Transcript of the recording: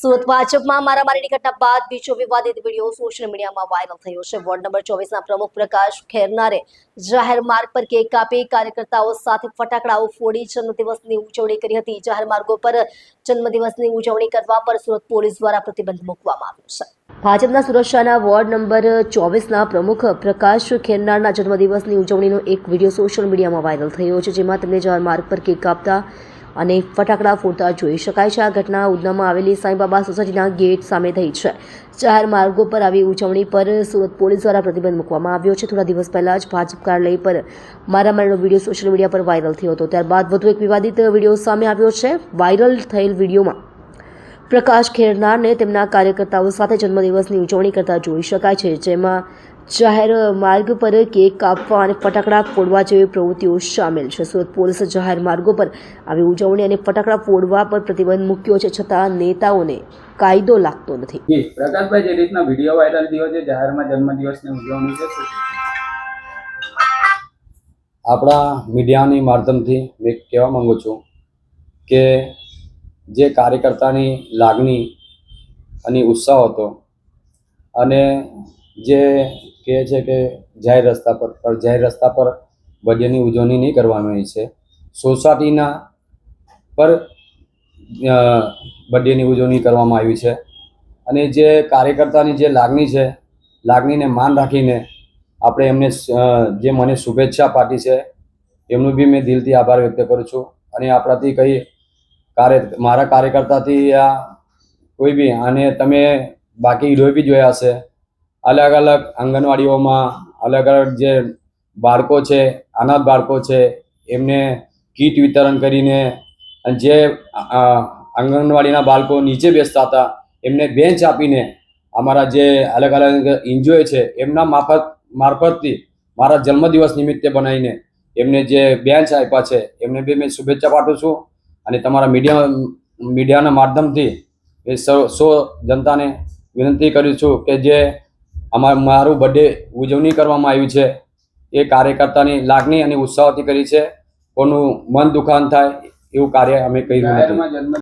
સુરત ભાજપમાં મારામારીની ઘટના બાદ બીજો વિવાદિત વીડિયો સોશિયલ મીડિયામાં વાયરલ થયો છે. વોર્ડ નંબર ચોવીસના પ્રમુખ પ્રકાશ ખેરનારે જાહેર માર્ગ પર કેક કાપી કાર્યકર્તાઓ સાથે ફટાકડાઓ ફોડી જન્મદિવસની ઉજવણી કરી હતી. જાહેર માર્ગો પર જન્મદિવસની ઉજવણી કરવા પર સુરત પોલીસ દ્વારા પ્રતિબંધ મૂકવામાં આવ્યો છે. ભાજપના સુરક્ષાના વોર્ડ નંબર ચોવીસના પ્રમુખ પ્રકાશ ખેરનારના જન્મદિવસની ઉજવણીનો એક વીડિયો સોશિયલ મીડિયામાં વાયરલ થયો છે, જેમાં તેમને જાહેર માર્ગ પર કેક કાપતા અને ફટાકડા ફોડતા જોઈ શકાય છે. આ ઘટના ઉધનામાં આવેલી સાંઈબાબા સોસાયટીના ગેટ સામે થઈ છે. ચાર માર્ગો પર આવી ઉજવણી પર સુરત પોલીસ દ્વારા પ્રતિબંધ મૂકવામાં આવ્યો છે. થોડા દિવસ પહેલા જ ભાજપ કાર્યાલય પર મારામારીનો વીડિયો સોશિયલ મીડિયા પર વાયરલ થયો હતો. ત્યારબાદ વધુ એક વિવાદિત વીડિયો સામે આવ્યો છે. વાયરલ થયેલ વિડીયોમાં પ્રકાશ ખેરનારને તેમના કાર્યકર્તાઓ સાથે જન્મદિવસની ઉજવણી કરતા જોઈ શકાય છે, જેમાં જાહેર માર્ગ પર કેક કાપવા અને ફટાકડા ફોડવા જેવી પ્રવૃત્તિઓ સામેલ છે. સુરત પોલીસે જાહેર માર્ગો પર આવી ઉજવણી અને ફટાકડા ફોડવા પર પ્રતિબંધ મૂક્યો છે છતાં નેતાઓને કાયદો લાગતો નથી. પ્રકાશભાઈ જે રીતના વીડિયો વાયરલ થયો છે જાહેરમાં જન્મદિવસની ઉજવણી છે આપણા મીડિયાની માધ્યમથી મેં કહેવા માંગુ છું કે જે કાર્યકર્તાની લાગણી અને ઉત્સાહ હતો અને જે કહે છે કે જાહેર રસ્તા પર, પણ જાહેર રસ્તા પર બર્થડેની ઉજવણી નહીં કરવામાં આવી છે. સોસાયટીના પર બર્થડેની ઉજવણી કરવામાં આવી છે. અને જે કાર્યકર્તાની જે લાગણી છે, લાગણીને માન રાખીને આપણે એમને જે મને શુભેચ્છા પાઠી છે, એમનું બી મેં દિલથી આભાર વ્યક્ત કરું છું. અને આપણાથી કંઈ કાર્ય, મારા કાર્યકર્તાથી આ કોઈ બી, અને તમે બાકી વીડિયો બી જોયા હશે. અલગ અલગ આંગણવાડીઓમાં અલગ અલગ જે બાળકો છે, અનાથ બાળકો છે, એમને કીટ વિતરણ કરીને જે આંગણવાડીના બાળકો નીચે બેસતા હતા, એમને બેન્ચ આપીને અમારા જે અલગ અલગ એનજીઓ છે, એમના મારફત મારફતથી મારા જન્મદિવસ નિમિત્તે બનાવીને એમને જે બેન્ચ આપ્યા છે, એમને બી મેં શુભેચ્છા પાઠવું છું અને તમારા મીડિયા, મીડિયાના માધ્યમથી એ સૌ સૌ જનતાને વિનંતી કરું છું કે જે અમાર મારું બર્થડે ઉજવણી કરવામાં આવી છે. એ કાર્યકર્તાની લાગણી અને ઉત્સાહથી કરી છે. કોનું મન દુખાન થાય એવું કાર્ય અમે કર્યું